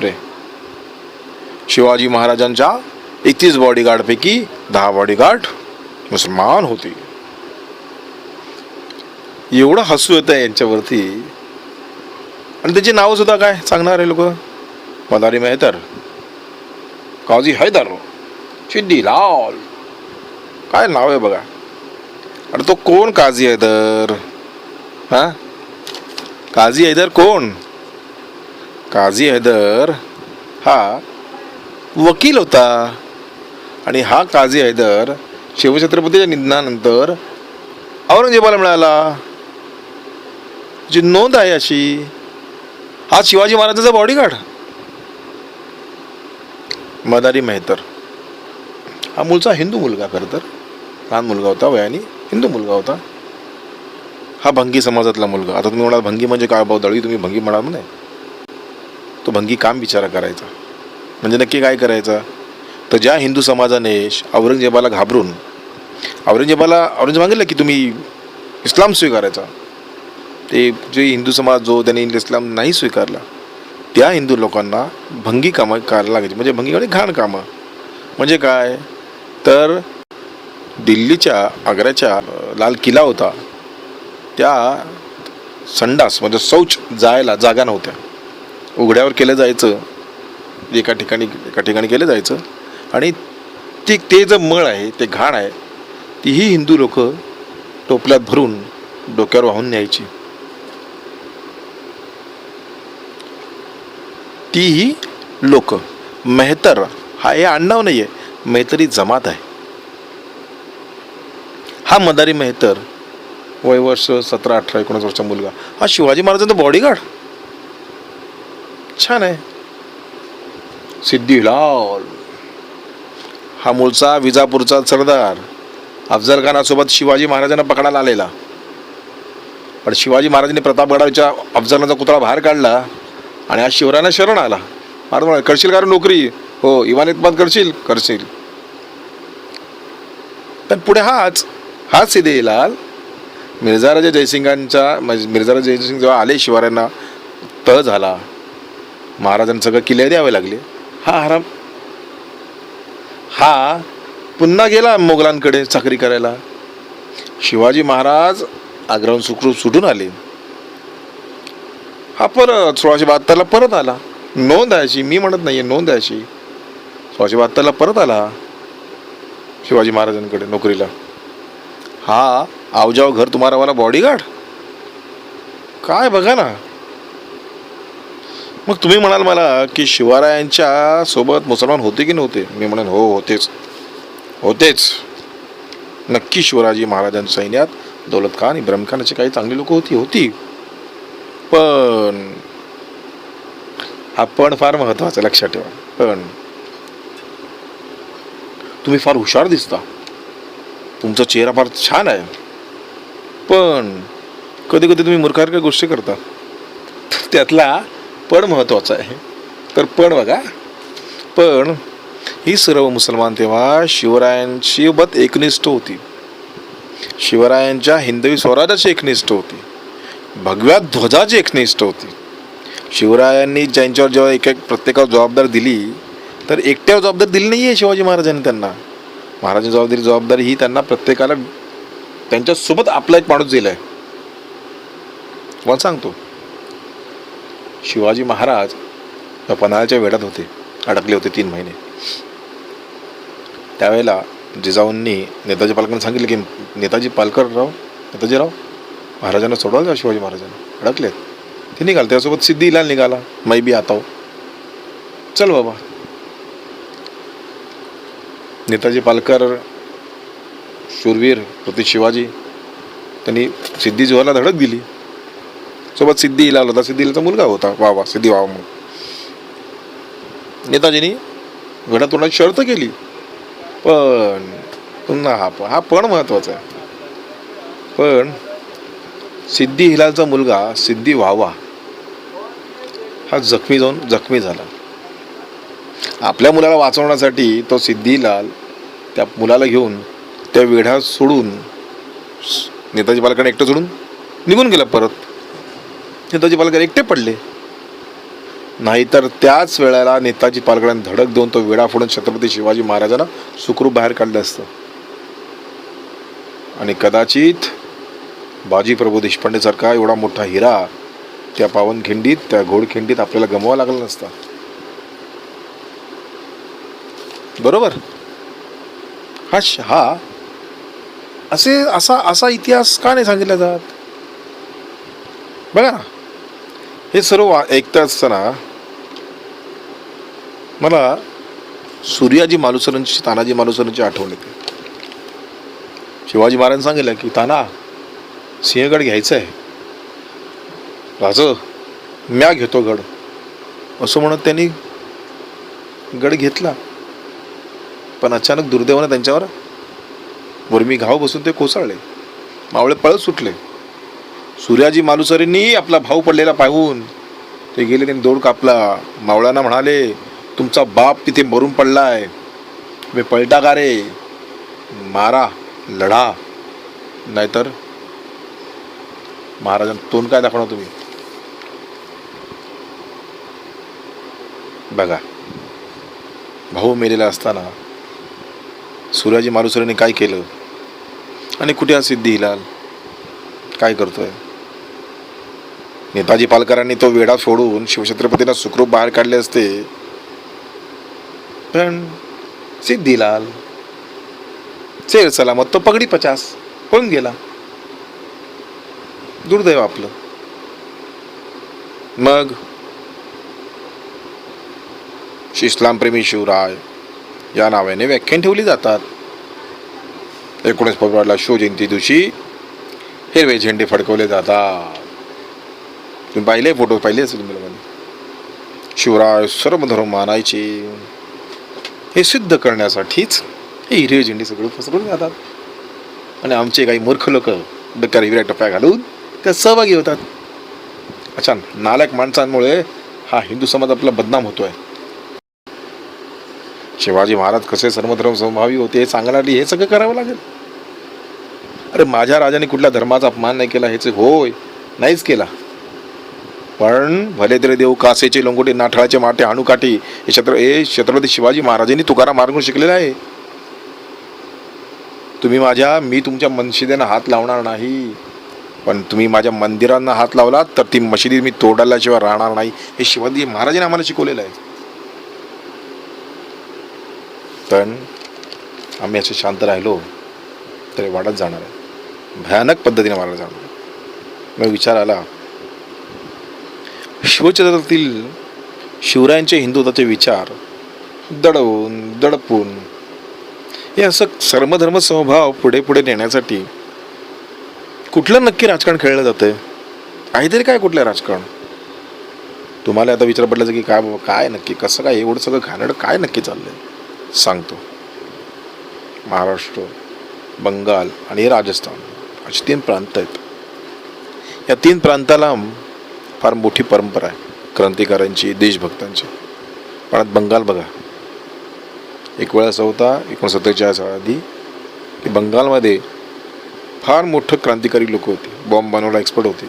रे. शिवाजी महाराजांच्या एकतीस बॉडीगार्डपैकी दहा बॉडीगार्ड मुसलमान होते. एवढं हसू येतं यांच्यावरती. आणि त्याची नावं सुद्धा काय आहे लोक? मदारी मेहतर काझी हैदर शिद्दी लाल. काय नाव आहे बघा. अरे तो कोण काझी हैदर? हा? काझी हैदर कोण? काझी हैदर हा वकील होता. आणि हा काझी हैदर शिवछत्रपतीच्या निधनानंतर औरंगजेबाला मिळाला. जी नोंद आहे अशी हा शिवाजी महाराजांचा बॉडीगार्ड मदारी मेहतर. हा मूळचा हिंदू मुलगा खरं तर. लहान मुलगा होता वयाने हिंदू मुलगा होता. हा भंगी समाजातला मुलगा. आता तुम्ही म्हणाल भंगी म्हणजे काय भाऊ दळवी तुम्ही भंगी म्हणाल नाही तो भंगी काम बिचारा करायचा. म्हणजे नक्की काय करायचा? तर ज्या हिंदू समाजाने औरंगजेबाला घाबरून औरंगजेबाला औरंगजेब मागितलं की तुम्ही इस्लाम स्वीकारायचा. ते जे हिंदू समाज जो त्यांनी इस्लाम नाही स्वीकारला त्या हिंदू लोकांना भंगी कामं करायला लागायची. म्हणजे भंगी म्हणजे घाण कामं. म्हणजे काय? तर दिल्लीच्या आग्र्याच्या लाल किल्ला होता. त्या संडास म्हणजे शौच जायला जागा नव्हत्या. उघड्यावर केलं जायचं. एका ठिकाणी एका ठिकाणी केलं जायचं. आणि ते ते जे मळ आहे ते घाण आहे तीही हिंदू लोक टोपल्यात भरून डोक्यावर वाहून न्यायची. तीही लोक. मेहतर हा हे आडनाव नाही आहे मेहतरी जमात आहे. हा मदारी मेहतर वय वर्ष सतरा अठरा एकोणीस वर्षाचा मुलगा. हा शिवाजी महाराजांचा बॉडीगार्ड छान आहे. सिद्धिलाल हा मूळचा विजापूरचा सरदार अफजल खानासोबत शिवाजी महाराजांना पकडायला आलेला. पण शिवाजी महाराजांनी प्रतापगडाच्या अफजलाचा कुत्रा बाहेर काढला आणि आज शिवरायांना शरण आला. महाराज करशील का नोकरी? हो इवान इतबात करशील? करशील. पण पुढे हाच हाच सिद्धीलाल मिर्झाराजा जयसिंगांच्या म्हणजे मिर्झाराजा जयसिंग जेव्हा आले शिवरायांना तह झाला. महाराजांना सगळं किल्ले द्यावे लागले. हा हराम. हा पुन्हा गेला मोगलांकडे चाकरी करायला. शिवाजी महाराज आग्राहून सुखरूप सुटून आले. हा परत सोळाशे बहात्तरला परत आला. नोंद आहे अशी मी म्हणत नाही आहे नोंद आहे अशी. सोळाशे बहात्तरला परत आला शिवाजी महाराजांकडे नोकरीला. हा आवजाव घर तुम्हाला मला बॉडीगार्ड काय बघा ना. मग तुम्ही म्हणाल मला की शिवरायांच्या सोबत मुसलमान होते की नव्हते? मी म्हणेन हो होतेच. होतेच. नक्की शिवराजी महाराजांच्या सैन्यात दौलत खान इब्राहिम खान काही चांगली लोक होती होती. पण आपण फार महत्त्वाचं लक्षात ठेवा. पण तुम्ही फार हुशार दिसता. तुमचा चेहरा फार छान आहे. पण कधी कधी तुम्ही मूर्खारख्या गोष्टी करता. त्यातला पण महत्त्वाचं आहे. तर पण बघा. पण ही सर्व मुसलमान तेव्हा शिवरायांसोबत एकनिष्ठ होती. शिवरायांच्या हिंदवी स्वराजाची एकनिष्ठ होती. भगव्या ध्वजाची एकनिष्ठ होती. शिवरायांनी ज्यांच्यावर जेव्हा एक एक प्रत्येकावर जबाबदारी दिली तर एकट्यावर जबाबदारी दिली नाही आहे शिवाजी महाराजांनी त्यांना. महाराजांची जबाबदारी जबाबदारी ही त्यांना प्रत्येकाला त्यांच्यासोबत आपला एक माणूस दिला आहे मला सांगतो? शिवाजी महाराज पन्हाळ्याच्या वेढात होते. अडकले होते तीन महिने. त्यावेळेला जिजाऊंनी नेताजी पालकरांना सांगितलं की नेताजी पालकर राव नेताजी राव महाराजांना सोडवाल जा शिवाजी महाराजांना? अडकलेत. ते निघाल. त्यासोबत सिद्धिलाल निघाला. मै बी आता हो. चल बाबा. नेताजी पालकर शूरवीर प्रति शिवाजी त्यांनी सिद्धी जुहाला धडक दिली. सोबत सिद्धी इलाल होता. सिद्धीलाचा मुलगा होता वावा सिद्धी वावा म्हणून. नेताजींनी घडा शर्त केली. पण पुन्हा हा पण हा पण महत्त्वाचा आहे. पण सिद्धी हिलालचा मुलगा सिद्धी व्हावा हा जखमी जाऊन जखमी झाला. आपल्या मुलाला वाचवण्यासाठी तो सिद्धिलाल त्या मुलाला घेऊन त्या वेढा सोडून नेताजी पालकाने एकटं सोडून निघून गेला परत. नेताजी पालकर एकटे पडले. नाहीतर त्याच वेळेला नेताजी पालकरांनी धडक देऊन तो वेळा फोडून छत्रपती शिवाजी महाराजांना सुखरूप बाहेर काढलं असतं. आणि कदाचित बाजी प्रभू देशपांडेसारखा एवढा मोठा हिरा त्या पावनखिंडीत त्या घोडखिंडीत आपल्याला गमवा लागला नसता. बरोबर? हा श- हा. असे असा असा इतिहास का नाही सांगितला जात? बघा ना. हे सर्व ऐकता असताना मला सूर्याजी मालुसरांची तानाजी मालुसरांची आठवण येते. शिवाजी महाराज सांगितलं की ताना सिंहगड घ्यायचं आहे राज म्या घेतो गड. असं म्हणत त्यांनी गड घेतला. पण अचानक दुर्दैवानं त्यांच्यावर वर्मी घाव बसून ते कोसळले. मावळे पळत सुटले. सूर्याजी मालुसरेंनी आपला भाऊ पडलेला पाहून ते गेले त्यांनी दोड कापला. मावळ्यांना म्हणाले तुमचा बाप तिथे मरून पडलाय. मी पलटा का रे? मारा लढा. नाहीतर महाराजांना तोंड काय दाखवणार तुम्ही? बघा भाऊ मेलेला असताना सूर्याजी मारुसरेने काय केलं? आणि कुठे हा सिद्धी हिलाल? काय करतोय? नेताजी पालकरांनी तो वेढा सोडून शिवछत्रपतींना सुखरूप बाहेर काढले असते. पण सिद्धीलाल चेर सलामत तो पगडी पचास पळून गेला. दुर्दैव आपलं. मग इस्लामप्रेमी शिवराय या नावाने व्याख्यान ठेवली जातात. एकोणीस फेब्रुवारीला शिवजयंती दिवशी हिरवे झेंडे फडकवले जातात. तुम्ही पाहिले फोटो? पाहिले असेल तुम्ही लोकांनी शिवराय सर्व धर्म मानायचे. हे सिद्ध करण्यासाठीच हे हिरवे झेंडे सगळे फसवून जातात. आणि आमचे काही मूर्ख लोक डक्कर हिरव्या टप्प्या घालून त्यात सहभागी होतात. अच्छा नालायक माणसांमुळे हा हिंदू समाज आपला बदनाम होतोय. शिवाजी महाराज कसे सर्वधर्म समभावी होते हे सांगण्यासाठी हे सगळं करावं लागेल. अरे माझ्या राजाने कुठल्या धर्माचा अपमान नाही केला ह्याचे होय नाहीच केला. पण भले तरी देऊ कासेचे लोंगोटे नाठाळाचे माटे हाणूकाठी हे छत्र हे छत्रपती शिवाजी महाराजांनी तुकाराम मार्गून शिकलेलं आहे. तुम्ही माझ्या मी तुमच्या मनशिद्यांना हात लावणार नाही. पण तुम्ही माझ्या मंदिरांना हात लावलात तर ती मशिदी मी तोडाल्याशिवाय राहणार नाही. हे शिवाजी महाराजांनी आम्हाला शिकवलेलं आहे. पण आम्ही असे शांत राहिलो तरी वाढत जाणार आहे. भयानक पद्धतीने मारलं जाणार मग विचार आला शिवचरित्रातील शिवरायांचे हिंदुत्वाचे विचार दडवून दडपून हे असं सर्वधर्म समभाव पुढे पुढे नेण्यासाठी कुठलं नक्की राजकारण खेळलं जातंय? आहे तरी काय कुठलं राजकारण? तुम्हाला आता विचार पडलं की काय बाबा काय नक्की कसं काय एवढं सगळं घाणड काय नक्की चाललंय? सांगतो. महाराष्ट्र बंगाल आणि राजस्थान असे तीन प्रांत आहेत. या तीन प्रांताला फार मोठी परंपरा आहे क्रांतिकारांची देशभक्तांची. पण आता बंगाल बघा. एक वेळ असा होता एकोणसत्तेचाळीस आधी की बंगालमध्ये फार मोठं क्रांतिकारी लोक होते. बॉम्ब बनवायला एक्सपर्ट होते.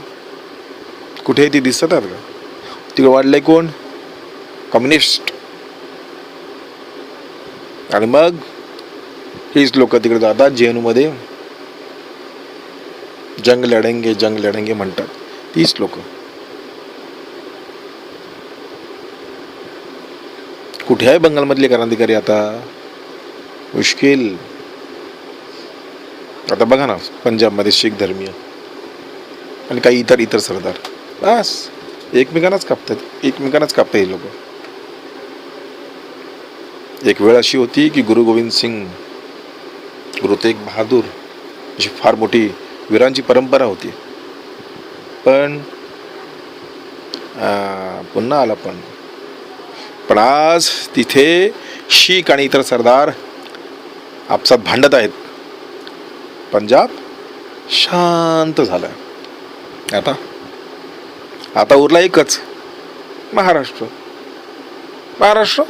कुठे ती दिसतात का? तिकडे वाढलंय कोण? कम्युनिस्ट. आणि मग हीच लोक तिकडे जातात जेएनयूमध्ये. जंग लढेंगे जंग लढेंगे म्हणतात. तीच लोक. कुठे आहे बंगालमधले क्रांतिकारी आता मुश्किल. आता बघा ना पंजाबमध्ये शीख धर्मीय आणि काही इतर इतर सरदार. बस एकमेकांनाच कापतात एकमेकांनाच कापतात हे लोक. एक वेळ अशी होती की गुरु गोविंद सिंग गुरु तेग बहादूर अशी फार मोठी वीरांची परंपरा होती. पण पुन्हा आला पण. पण आज तिथे शीख आणि इतर सरदार आपसात भांडत आहेत. पंजाब शांत झालं आता आता उरला एकच महाराष्ट्र. महाराष्ट्र?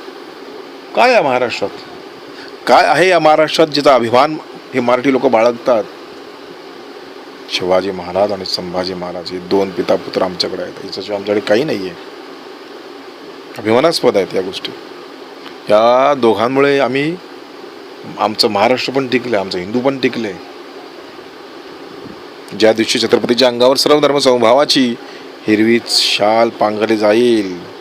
काय आहे महाराष्ट्रात? काय आहे या महाराष्ट्रात जिचा अभिमान हे मराठी लोक बाळगतात? शिवाजी महाराज आणि संभाजी महाराज हे दोन पिता पुत्र आमच्याकडे आहेत. याच्याशिवाय आमच्याकडे काही नाही आहे अभिमानास्पद आहेत या गोष्टी. या दोघांमुळे आम्ही आमचं महाराष्ट्र पण टिकलं आमचं हिंदू पण टिकले. ज्या दिवशी छत्रपतीच्या अंगावर सर्व धर्म समभावाची हिरवी शाल पांघरली जाईल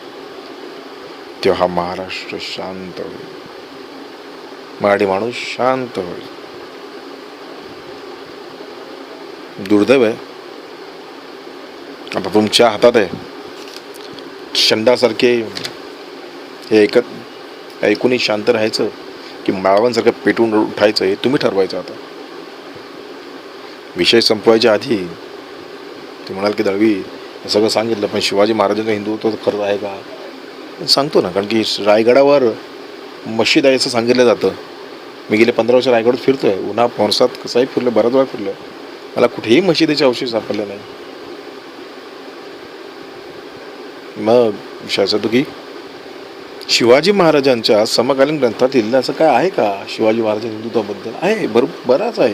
तेव्हा महाराष्ट्र शांत होईल. मराठी माणूस शांत होईल. दुर्दैव आहे. आता तुमच्या हातात आहे. शंडासारखे हे ऐकत ऐकूनही शांत राहायचं की माळवांसारखं पेटून उठायचं हे तुम्ही ठरवायचं आता. विषय संपवायच्या आधी ते म्हणाल की दळवी सगळं सांगितलं पण शिवाजी महाराजांचं हिंदुत्व खरं आहे का? सांगतो ना कारण की रायगडावर मशीद आहे असं सांगितलं जातं. मी गेले पंधरा वर्ष रायगडात फिरतोय. उन्हा पावसात कसंही फिरलं बऱ्याच वेळा फिरलं. मला कुठेही मशिदीचे अवशेष सापडले नाही. मग विषय शिवाजी महाराजांच्या समकालीन ग्रंथात लिहिलं असं काय आहे का? शिवाजी महाराज हिंदुत्वाबद्दल? आहे भर बराच आहे.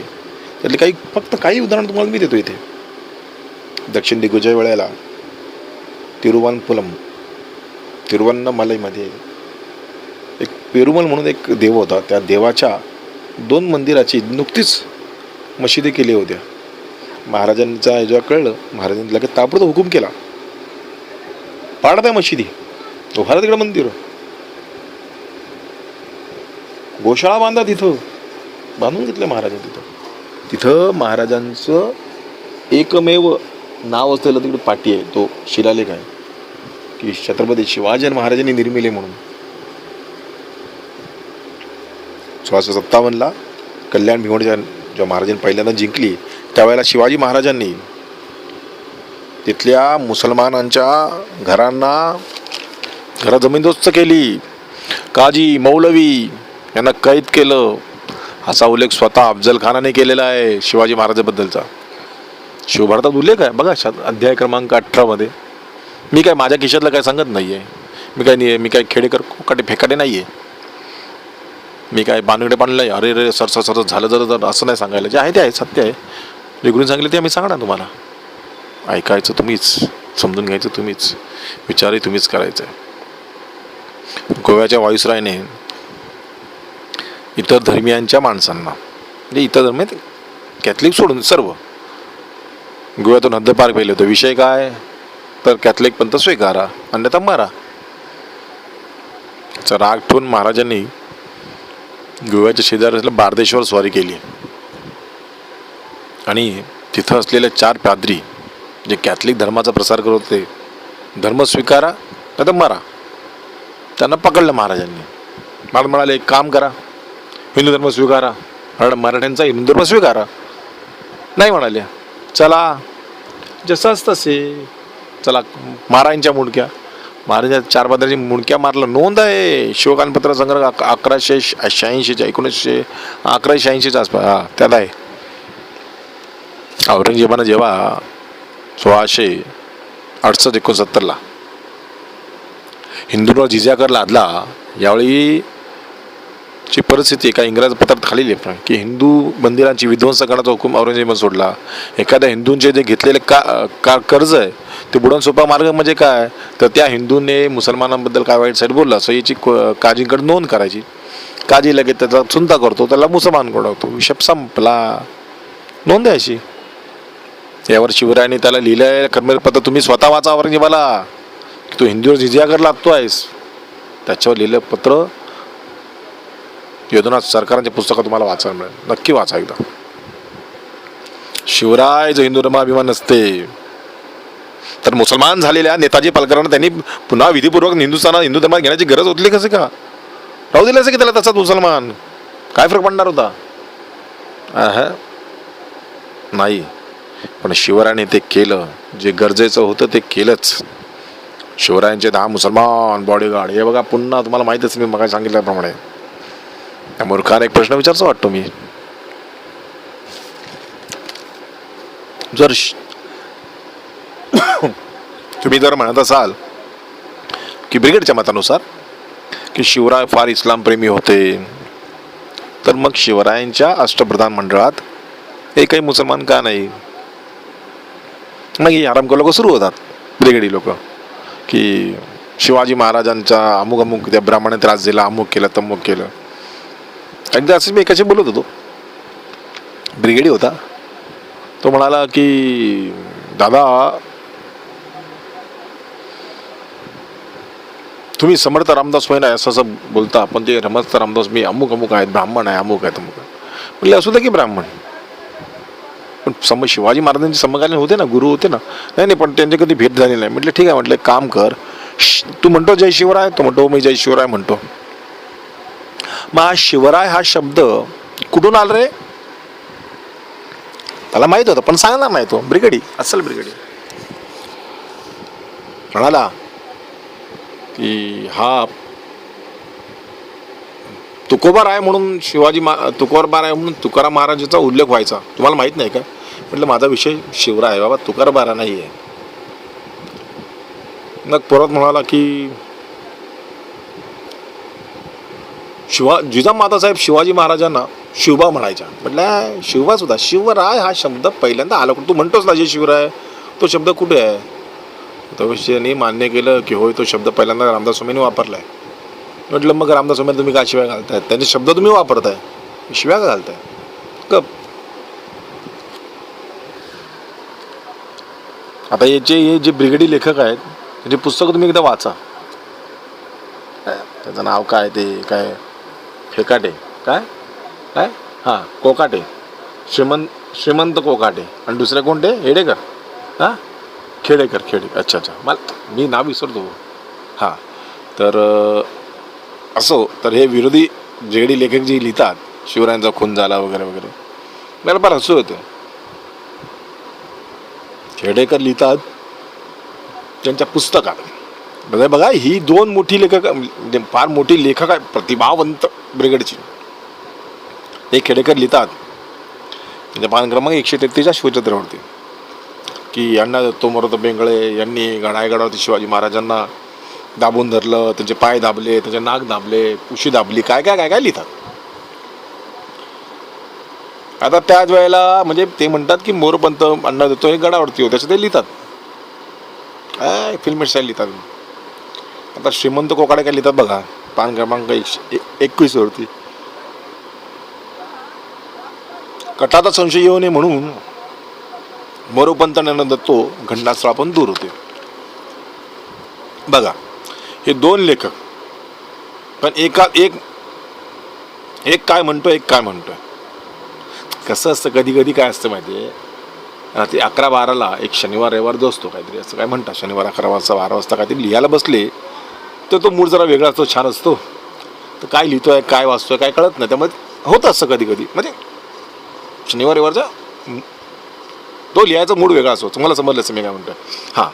त्यातले काही फक्त काही उदाहरण तुम्हाला मी देतो इथे. दक्षिण दिग्विजय वेळेला तिरुवनपुलम तिरुवन्नमलईमध्ये एक पेरुमल म्हणून एक देव होता. त्या देवाच्या दोन मंदिराची नुकतीच मशिदी केली होत्या. महाराजांचा जेव्हा कळलं महाराजांनी लगेच ताबडतोब हुकूम केला. पाडत आहे मशिदी. उभारा तिकडं मंदिर. गोशाळा बांधा तिथं. बांधून घेतलं महाराजांनी तिथं. तिथं महाराजांचं एकमेव नाव असलेलं तिकडे पाटी आहे. तो शिलालेख आहे. की छत्रपती शिवाजी महाराजांनी निर्मिले म्हणून. सोळाशे सत्तावन्नला कल्याण भिवंडच्या जेव्हा महाराजांनी पहिल्यांदा जिंकली त्यावेळेला शिवाजी महाराजांनी तिथल्या मुसलमानांच्या घरांना घरा जमीनदोस्त केली. काजी मौलवी यांना कैद केलं. असा उल्लेख स्वतः अफजल खानाने केलेला आहे शिवाजी महाराजाबद्दलचा. शिवभारतात उल्लेख आहे. बघा अध्याय क्रमांक अठरामध्ये मी काय माझ्या खिशातलं काय सांगत नाही आहे मी काय नाही मी काय खेडेकर कोकाटे फेकाटे नाही आहे मी काय बांधकडे बांधलं आहे अरे रे सर सर सर झालं जर असं नाही सांगायला. जे आहे ते आहे सत्य आहे. जे गुरुने सांगितलं ते आम्ही सांगणार तुम्हाला. ऐकायचं तुम्हीच समजून घ्यायचं तुम्हीच विचारही तुम्हीच करायचं आहे गोव्याच्या वायुसरायने इतर धर्मियांच्या माणसांना म्हणजे इतर धर्म कॅथलिक सोडून सर्व. गोव्यातून हद्दपार केले होते. विषय काय? तर कॅथलिक पंथ स्वीकारा अन्यथा मारा. राग ठेवून महाराजांनी गोव्याच्या शेजारी असलेल्या बारदेश्वर स्वारी केली. आणि तिथं असलेले चार पाद्री जे कॅथलिक धर्माचा प्रसार करत होते धर्म स्वीकारा नाही तर मारा. त्यांना पकडलं महाराजांनी. महाराज म्हणाले एक काम करा हिंदू धर्म स्वीकारा मराठा मराठ्यांचा हिंदू धर्म स्वीकारा. नाही म्हणाले. चला जसाच तसे. चला महाराजांच्या मुंडक्या. महाराजांच्या चार पाद्राची मुंडक्या मारलं. नोंद आहे शिवकानपत्र संग्रह अक- अकराशे शहाऐंशीच्या एकोणीसशे अकराशे शहाऐंशीच्या आसपास. हां त्यात आहे. औरंगजेबानं जेव्हा सोळाशे अडसष्ट एकोणसत्तरला. हिंदूंवर जिजा कर लादला यावेळी ची परिस्थिती एका इंग्रज पत्रात खाली लिहिली की हिंदू मंदिरांची विध्वंस करण्याचा हुकूम औरंगजेबाने सोडला. एखाद्या हिंदूंचे जे घेतलेले का का कर्ज आहे ते बुडवून सोपा मार्ग म्हणजे काय? तर त्या हिंदूने मुसलमानांबद्दल काय वाईट साईड बोलला सो याची क- काजींकडे नोंद करायची. काजी लगेच त्याचा चुंता करतो त्याला मुसलमान कोडवतो विषप संपला. नोंद आहे अशी. यावर शिवरायांनी त्याला लिहिलं आहे कर्मेर पत्र तुम्ही स्वतः वाचा औरंगजेबाला. की तू हिंदूवर जिजियागर लागतो आहेस त्याच्यावर लिहिलं पत्र. योजना सरकारांच्या पुस्तकात तुम्हाला वाचायला मिळेल. नक्की वाचा एकदा. शिवराय जो हिंदू धर्माभिमान नसते. तर मुसलमान झालेल्या नेताजी पालकरांना त्यांनी पुन्हा विधीपूर्वक हिंदुस्थानात हिंदू धर्मात घेण्याची गरज होतली कसे का? राहू दिलं असं की त्याला तसाच मुसलमान? काय फरक पडणार होता? नाही. पण शिवरायाने ते केलं. जे गरजेचं होतं ते केलंच. शिवरायांचे दहा मुसलमान बॉडीगार्ड हे बघा पुन्हा तुम्हाला माहीतच मी मग सांगितल्याप्रमाणे. त्या मूर्खाने एक प्रश्न विचारचा वाटतो मी. जर तुम्ही जर म्हणत असाल की ब्रिगेडच्या मतानुसार की शिवराय फार इस्लाम प्रेमी होते तर मग शिवरायांच्या अष्टप्रधान मंडळात एकही मुसलमान का नाही? नाही ही आरामको लोक सुरू होतात. ब्रिगेडी लोक. की शिवाजी महाराजांचा अमुक अमुक त्या ब्राह्मणे त्रास दिला अमुक केलं तमुक केलं. एकदा असंच मी एकाशी बोलत होतो. ब्रिगेडी होता. तो म्हणाला की दादा तुम्ही समर्थ रामदास होईना असं असं बोलता. पण ते समर्थ रामदास मी अमुक अमुक आहेत ब्राह्मण आहे अमुक आहे अमुक आहे म्हणले असू दे की ब्राह्मण. पण सम शिवाजी महाराजांचे समकालीन होते ना गुरु होते ना. नाही नाही पण त्यांची कधी भेट झाली नाही. म्हटलं ठीक आहे म्हटलं काम कर. तू म्हणतो जय शिवराय तो म्हणतो "हो, मी जय शिवराय म्हणतो. मग हा शिवराय हा शब्द कुठून आला रे? त्याला माहीत होतं पण सांगणार नाही तो ब्रिगेडी. असल ब्रिगेडी. म्हणाला की हा तुकोबार आहे म्हणून शिवाजी मा तुकोबार आहे म्हणून तुकाराम महाराजांचा उल्लेख व्हायचा. तुम्हाला माहीत नाही का? म्हटलं माझा विषय शिवराय आहे बाबा तुकाराबारा नाही आहे. मग परत म्हणाला की शिवा जिजामाता साहेब शिवाजी महाराजांना शिवबा म्हणायच्या. म्हटलं शिवबा सुद्धा शिवराय हा शब्द पहिल्यांदा आला कुठं? तू म्हणतोस ना जे शिवराय. तो शब्द कुठे आहे? तो विषयाने मान्य केलं की होय तो शब्द पहिल्यांदा रामदास स्वामींनी वापरलाय. म्हटलं मग रामदास स्वामी तुम्ही काय शिव्या घालताय? त्यांचे शब्द तुम्ही वापरताय. शिव्या का घालताय? कप आता याचे हे जे ब्रिगेडी लेखक आहेत त्याची पुस्तकं तुम्ही एकदा वाचा. काय? त्याचं नाव काय ते काय? फेकाटे. काय? काय? हां कोकाटे. श्रीमंत श्रीमंत कोकाटे. आणि दुसरे कोणते? हेडेकर. हां? खेडेकर खेडे अच्छा अच्छा. मला मी नाव विसरतो. हां. तर असो तर हे विरोधी जेडी लेखक जे लिहितात शिवरायांचा खून झाला वगैरे वगैरे मला फार हसू होतं खेडेकर लिहितात त्यांच्या पुस्तकात. म्हणजे बघा ही दोन मोठी लेखक म्हणजे फार मोठी लेखक आहे प्रतिभावंत ब्रिगेडची. हे खेडेकर लिहितात. त्यांच्या पान क्रमांक एकशे तेहतीसच्या शिवचंद्रावरती की यांना दत्तो मरोत बेंगळे यांनी रायगडावरती शिवाजी महाराजांना दाबून धरलं त्यांचे पाय दाबले त्यांचे नाक दाबले उशी दाबली काय काय काय काय लिहितात? आता त्याच वेळेला म्हणजे ते म्हणतात की मोरपंत अण्णा देतो हे गडावरती हो असं ते लिहितात. काय फिल्म स्टाईल लिहितात? आता श्रीमंत कोकाडे काय लिहितात बघा? पान क्रमांक एकशे एकवीस वरती. कटाचा संशय येऊ नये म्हणून मोरोपंत ज्ञान दत्तो घटनास्थळापासून दूर होते. बघा. हे दोन लेखक. पण एका एक एक काय म्हणतो एक काय म्हणतोय. कसं असतं कधी कधी काय असतं माहिती आहे रात्री अकरा बाराला एक शनिवार रविवार जो असतो काहीतरी असं काय म्हणतात शनिवार अकरा वाजता बारा वाजता काहीतरी लिहायला बसले तर तो मूड जरा वेगळा असतो छान असतो. तर काय लिहितोय काय वाचतोय काय कळत नाही. त्यामुळे होतं असतं कधी कधी म्हणजे शनिवार रविवारचा तो लिहायचा मूड वेगळा असतो. तुम्हाला समजलं असं मी काय म्हणतो हां.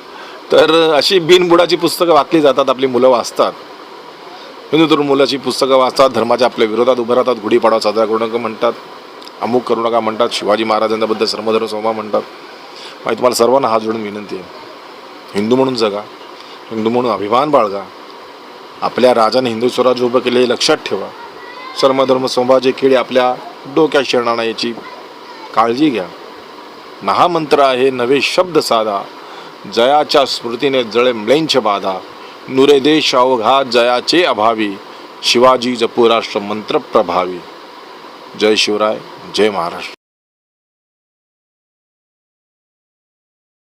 तर अशी बिनबुडाची पुस्तकं वाचली जातात आपली मुलं वाचतात. हिंदू तरुण मुलाची पुस्तकं वाचतात धर्माच्या आपल्या विरोधात उभं राहतात गुढीपाडवा साजरा करू नका म्हणतात अमुक करू नका म्हणतात शिवाजी महाराजांबद्दल सर्वधर्म सोमा म्हणतात. आणि तुम्हाला सर्वांना हात जोडून विनंती आहे. हिंदू म्हणून जगा हिंदू म्हणून अभिमान बाळगा आपल्या राजाने हिंदू स्वराज्य उभं केले लक्षात ठेवा. सर्वधर्म संभाजी किडे आपल्या डोक्यात शिरणार याची काळजी घ्या. महामंत्र आहे नवे शब्द साधा. जयाच्या स्मृतीने जळे म्लेंछ बाधा. नुरे देश अवघा जयाचे अभावी. शिवाजी जपू राष्ट्र मंत्र प्रभावी. जय शिवराय जय महाराष्ट्र.